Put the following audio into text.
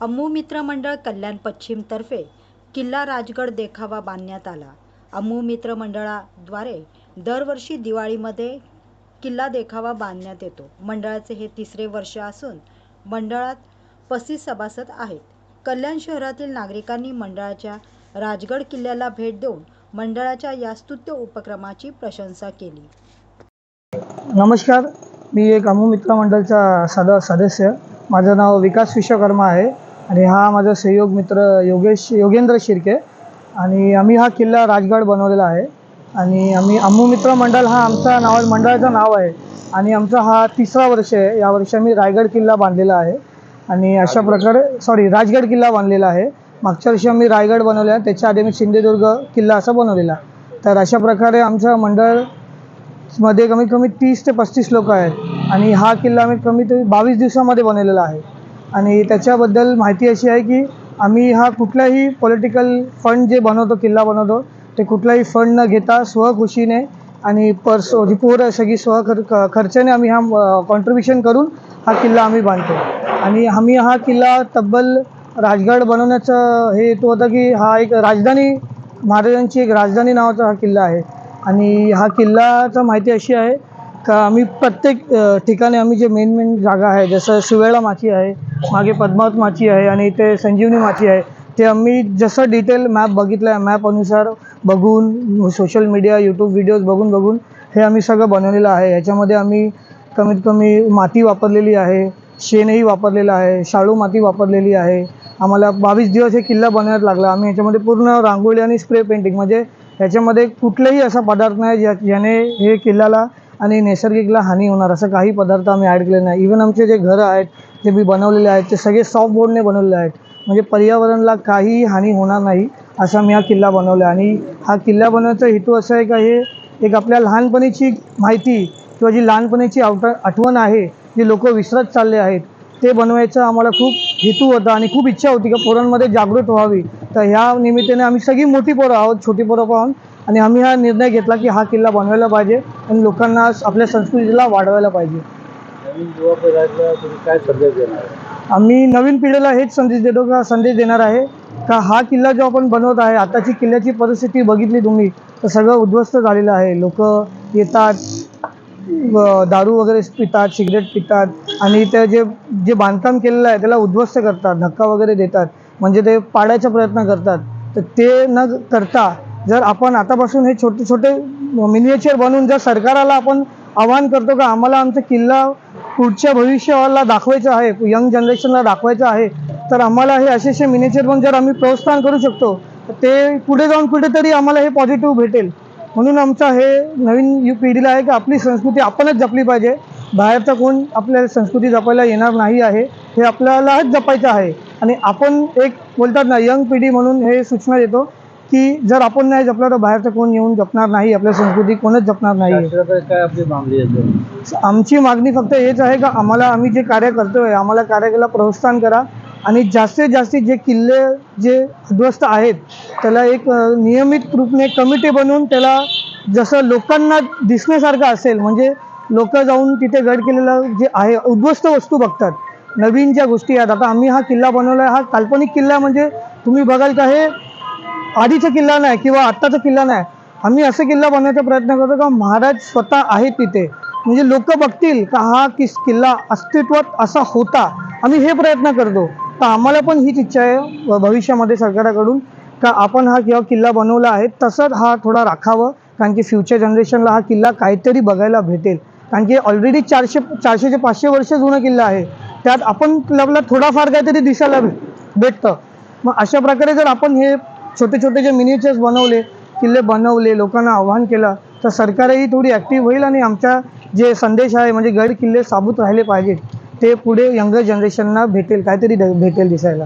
अम्मू मित्र मंडळ कल्याण पश्चिमतर्फे किल्ला राजगड देखावा बांधण्यात आला. अम्मू मित्र मंडळाद्वारे दरवर्षी दिवाळीमध्ये किल्ला देखावा बांधण्यात येतो. मंडळाचे हे तिसरे वर्ष असून मंडळात पस्तीस सभासद आहेत. कल्याण शहरातील नागरिकांनी मंडळाच्या राजगड किल्ल्याला भेट देऊन मंडळाच्या या स्तुत्य उपक्रमाची प्रशंसा केली. नमस्कार. मी एक अमू मित्र मंडळचा सद सदस्य. माझं नाव विकास विश्वकर्मा आहे. आणि हा माझा सहयोग मित्र योगेश योगेंद्र शिर्के. आणि आम्ही हा किल्ला राजगड बनवलेला आहे. आणि आम्ही अमू मित्र मंडळ हा आमचा नाव मंडळाचं नाव आहे. आणि आमचा हा तिसरा वर्ष आहे. या वर्षी आम्ही रायगड किल्ला बांधलेला आहे. आणि अशा प्रकारे सॉरी राजगड किल्ला बांधलेला आहे. मागच्या वर्षी आम्ही रायगड बनवले आहे. त्याच्या आधी आम्ही सिंधुदुर्ग किल्ला असा बनवलेला. तर अशा प्रकारे आमचं मंडळमध्ये कमीत कमी तीस ते पस्तीस लोक आहेत. आणि हा किल्ला आम्ही कमीत कमी बावीस दिवसामध्ये बनवलेला आहे. आणि त्याच्याबद्दल माहिती अशी आहे की आम्ही हा कुठलाही पॉलिटिकल फंड जे बनवतो किल्ला बनवतो ते कुठलाही फंड न घेता स्वखुशीने आणि पर्स रिपोर सगळी स्व खर ख- खर्चाने आम्ही हा कॉन्ट्रीब्युशन करून हा किल्ला आम्ही बांधतो. आणि आम्ही हा किल्ला तब्बल राजगड बनवण्याचं हे हेतू होता की हा एक राजधानी महाराजांची एक राजधानी नावाचा हा किल्ला आहे. आणि हा किल्लाचं माहिती अशी आहे का आम्ही प्रत्येक ठिकाणी आम्ही जे मेन मेन जागा आहे जसं सुवेळा माची आहे मागे पद्मावत माची आहे आणि इथे संजीवनी माची आहे ते आम्ही जसं डिटेल मॅप बघितलं आहे मॅप अनुसार बघून सोशल मीडिया यूट्यूब व्हिडिओज बघून बघून हे आम्ही सगळं बनवलेलं आहे. ह्याच्यामध्ये आम्ही कमीत कमी माती वापरलेली आहे शेणही वापरलेलं आहे शाळू माती वापरलेली आहे. आम्हाला बावीस दिवस हे किल्ला बनवण्यात लागला. आम्ही ह्याच्यामध्ये पूर्ण रांगोळी आणि स्प्रे पेंटिंग म्हणजे ह्याच्यामध्ये कुठलाही असा पदार्थ नाही ज्या ज्याने हे किल्ल्याला आणि नैसर्गिकला हानी होणार असं काही पदार्थ आम्ही ॲड केले नाही. इवन आमचे जे घरं आहेत जे मी बनवलेले आहेत ते सगळे सॉफ्ट बोर्डने बनवलेले आहेत. म्हणजे पर्यावरणाला काहीही हानी होणार नाही असा मी हा किल्ला बनवला आणि हा किल्ला बनवण्याचा हेतू असा आहे का हे एक आपल्या लहानपणीची माहिती किंवा जी लहानपणीची आवट आठवण आहे जी लोक विसरत चालले आहेत ते बनवायचा आम्हाला खूप हेतू होता आणि खूप इच्छा होती की पोरांमध्ये जागृत व्हावी. तर ह्या निमित्ताने आम्ही सगळी मोठी पोरं आहोत छोटी पोरं पाहून आणि आम्ही हा निर्णय घेतला की हा किल्ला बनवायला पाहिजे आणि लोकांना आपल्या संस्कृतीला वाढवायला पाहिजे. काय संदेश देणार? आम्ही नवीन पिढीला हेच संदेश देतो का संदेश देणार आहे का हा किल्ला जो आपण बनवत आहे आताची किल्ल्याची परिस्थिती बघितली तुम्ही तर सगळं उद्ध्वस्त झालेलं आहे. लोक येतात दारू वगैरे पितात सिगरेट पितात आणि ते जे जे बांधकाम केलेलं आहे त्याला उद्ध्वस्त करतात धक्का वगैरे देतात म्हणजे ते पाडायचा प्रयत्न करतात. तर ते न करता जर आपण आतापासून हे छोटे छोटे मिनिएचर बनवून जर सरकाराला आपण आवाहन करतो का आम्हाला आमचा किल्ला पुढच्या भविष्याला दाखवायचं आहे यंग जनरेशनला दाखवायचं आहे तर आम्हाला हे असे असे मिनिएचर बनवून जर आम्ही प्रोत्साहन करू शकतो ते पुढे जाऊन कुठेतरी आम्हाला हे पॉझिटिव्ह भेटेल. म्हणून आमचा हे नवीन यु पिढीला आहे की आपली संस्कृती आपणच जपली पाहिजे. बाहेरचा कोण आपल्या संस्कृती जपायला येणार नाही आहे हे आपल्यालाच जपायचं आहे. आणि आपण एक बोलतात ना यंग पिढी म्हणून हे सूचना देतो की जर आपण नाही जपलं तर बाहेरचं कोण येऊन जपणार नाही आपल्या संस्कृती कोणच जपणार नाही. शासनाकडे काय आपली मागणी आहे आमची मागणी फक्त हेच आहे का आम्हाला आम्ही जे कार्य करतोय आम्हाला कार्याला प्रोत्साहन करा आणि जास्तीत जास्तीत जे किल्ले जे उद्ध्वस्त आहेत त्याला एक नियमित रूपने कमिटी बनवून त्याला जसं लोकांना दिसण्यासारखं असेल म्हणजे लोक जाऊन तिथे गड किल्ल्याला जे आहे उद्ध्वस्त वस्तू बघतात. नवीन ज्या गोष्टी आहेत आता आम्ही हा किल्ला बनवला आहे हा काल्पनिक किल्ला म्हणजे तुम्ही बघाल का हे आधीचा किल्ला नाही किंवा आत्ताचा किल्ला नाही. आम्ही असे किल्ला बनवायचा प्रयत्न करतो का महाराज स्वतः आहेत तिथे. म्हणजे लोक बघतील का हा किस किल्ला अस्तित्वात असा होता. आम्ही हे प्रयत्न करतो. तर आम्हाला पण हीच इच्छा आहे भविष्यामध्ये सरकाराकडून का आपण हा किंवा किल्ला बनवला आहे तसंच हा थोडा राखावं. कारण की फ्युचर जनरेशनला हा किल्ला काहीतरी बघायला भेटेल. कारण की ऑलरेडी चारशे चारशे ते पाचशे वर्ष जुना किल्ला आहे. त्यात आपण आपला थोडाफार काहीतरी दिसायला भेटतं. मग अशा प्रकारे जर आपण हे छोटे छोटे जे मिनिचर्स बनवले किल्ले बनवले लोकांना आव्हान केलं तर सरकारही थोडी ॲक्टिव्ह होईल आणि आमच्या जे संदेश आहे म्हणजे गड किल्ले साबूत राहिले पाहिजेत. ते पुढे यंगर जनरेशनला भेटेल काहीतरी द- भेटेल दिसायला.